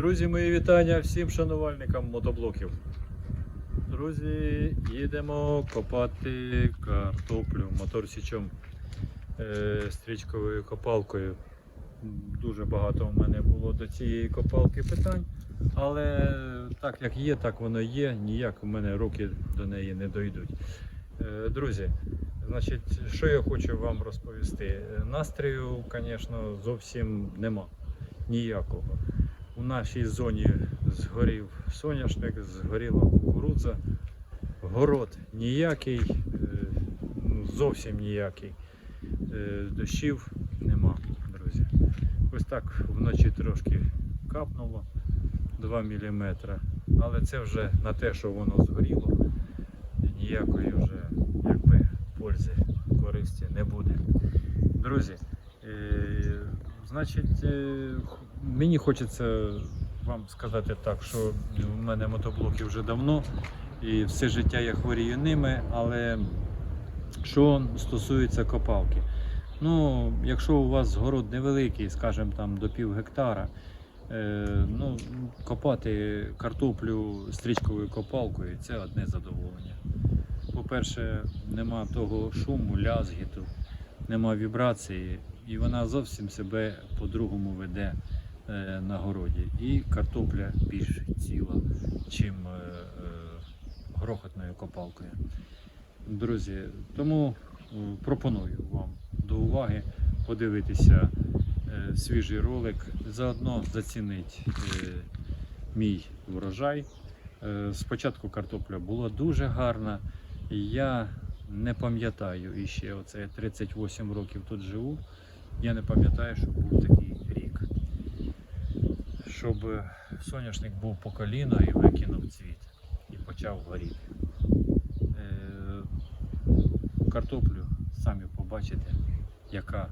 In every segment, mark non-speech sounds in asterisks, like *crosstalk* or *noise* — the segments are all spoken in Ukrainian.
Друзі, мої вітання всім шанувальникам мотоблоків. Друзі, їдемо копати картоплю моторсічом е, стрічковою копалкою. Дуже багато в мене було до цієї копалки питань, але так як є, так воно є. Ніяк у мене руки до неї не дойдуть. Е, Друзі, значить, що я хочу вам розповісти? Настрою, звісно, зовсім нема. Ніякого. У нашій зоні згорів соняшник, згоріла кукурудза, город ніякий, е, ну, зовсім ніякий. Е, Дощів нема, друзі. Ось так вночі трошки капнуло 2 мм, але це вже на те, що воно згоріло, ніякої вже якби пользи, користі не буде. Друзі, е, значить, мені хочеться вам сказати так, що в мене мотоблоки вже давно і все життя я хворію ними, але що стосується копалки. Ну, якщо у вас город невеликий, скажімо там до пів гектара, е, ну, копати картоплю стрічковою копалкою це одне задоволення. По-перше, нема того шуму, лязгіту, нема вібрації, і вона зовсім себе по-другому веде на городі. І картопля більш ціла, чим е, е, грохотною копалкою. Друзі, тому е, пропоную вам до уваги подивитися е, свіжий ролик, заодно зацінить е, мій врожай. Е, Спочатку картопля була дуже гарна. Я не пам'ятаю іще, оце 38 років тут живу. Я не пам'ятаю, що був такий. Щоб е, соняшник був по коліна і викинув цвіт і почав горіти. Е, Картоплю самі побачите, яка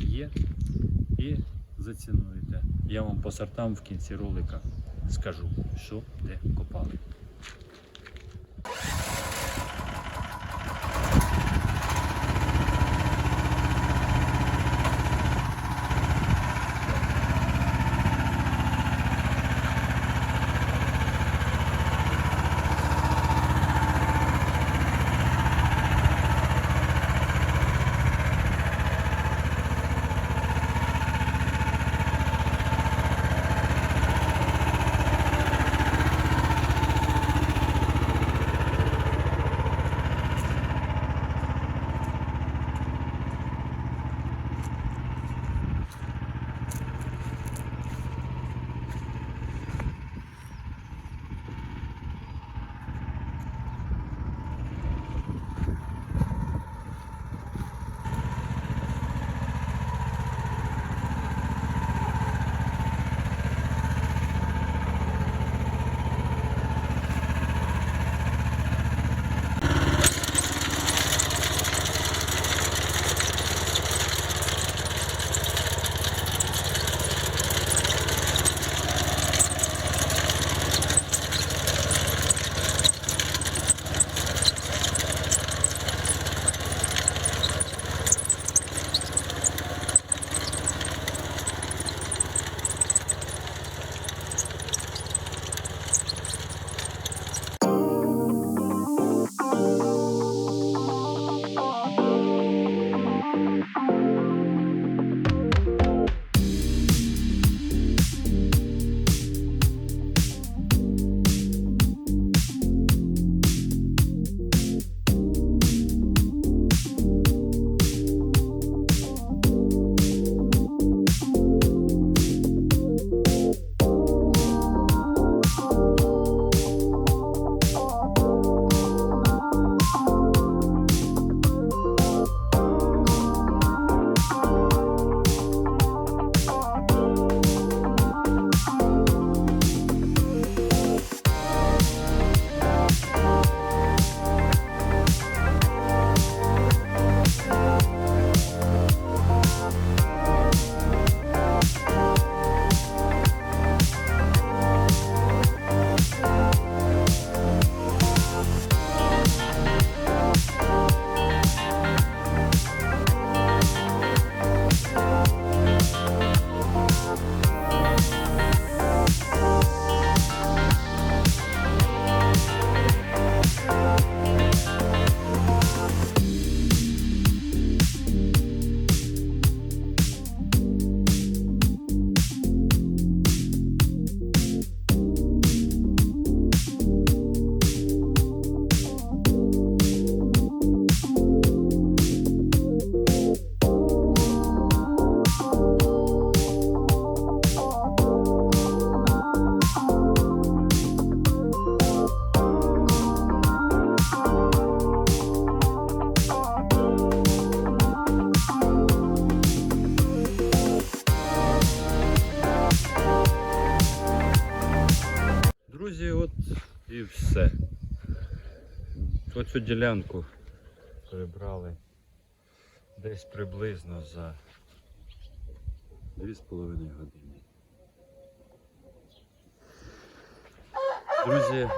є, і зацінуєте. Я вам по сортам в кінці ролика скажу, що де копали. Все. Оцю ділянку прибрали десь приблизно за 2,5 години. Друзі,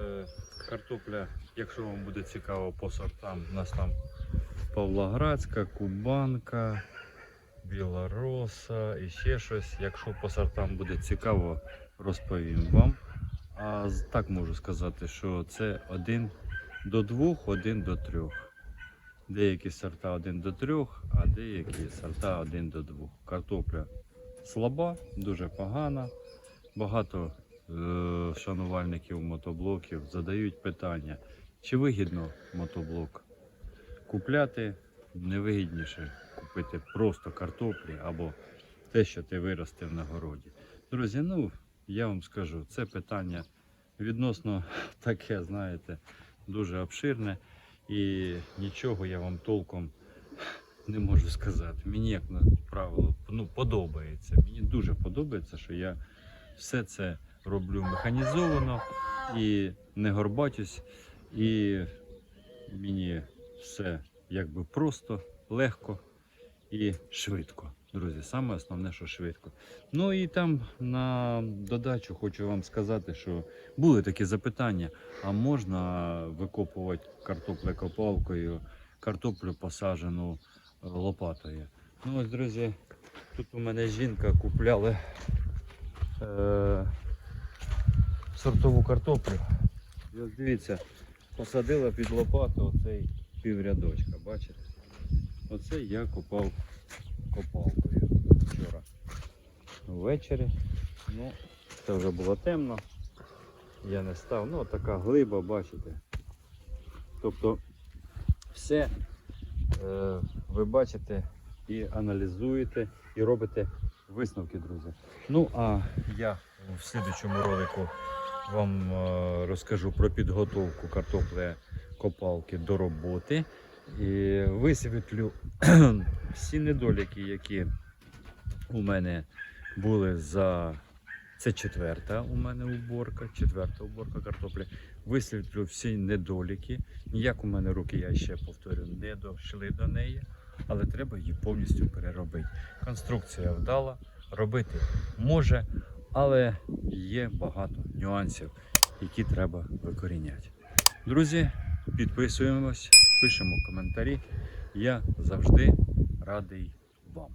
е, картопля, якщо вам буде цікаво по сортам, у нас там Павлоградська, Кубанка, Білороса і ще щось. Якщо по сортам буде цікаво, розповім вам. А так можу сказати, що це один до двох, один до трьох. Деякі сорта один до трьох, а деякі сорта один до двох. Картопля слаба, дуже погана. Багато е, шанувальників мотоблоків задають питання, чи вигідно мотоблок купляти невигідніше купити просто картоплі або те, що ти виростив на городі. Друзі, ну я вам скажу, це питання відносно *laughs* таке, знаєте, дуже обширне і нічого я вам толком *laughs* не можу сказати. Мені, як правило, ну, подобається. Мені дуже подобається, що я все це роблю механізовано і не горбатюсь, і мені все якби просто, легко і швидко. Друзі, саме основне, що швидко. Ну і там на додачу хочу вам сказати, що були такі запитання: а можна викопувати картоплекопалкою, картоплю посаджену е, лопатою? Ну ось, друзі, тут у мене жінка купляли е, сортову картоплю. І ось дивіться, посадила під лопату оцей піврядочка, бачите? Оце я копав копалкою вчора ввечері. Ну, це вже було темно. Я не став. Ну, така глиба, бачите. Тобто все е, ви бачите і аналізуєте, і робите висновки, друзі. Ну, а я в слідчому ролику вам е, розкажу про підготовку картопле копалки до роботи. І висвітлю всі недоліки, які у мене були за це четверта у мене уборка, четверта уборка картоплі. Висвітлю всі недоліки. Ніяк у мене руки, я ще повторю, не дійшли до неї, але треба її повністю переробити. Конструкція вдала, робити може, але є багато нюансів, які треба викоріняти. Друзі, підписуємось, пишемо коментарі. Я завжди радий вам.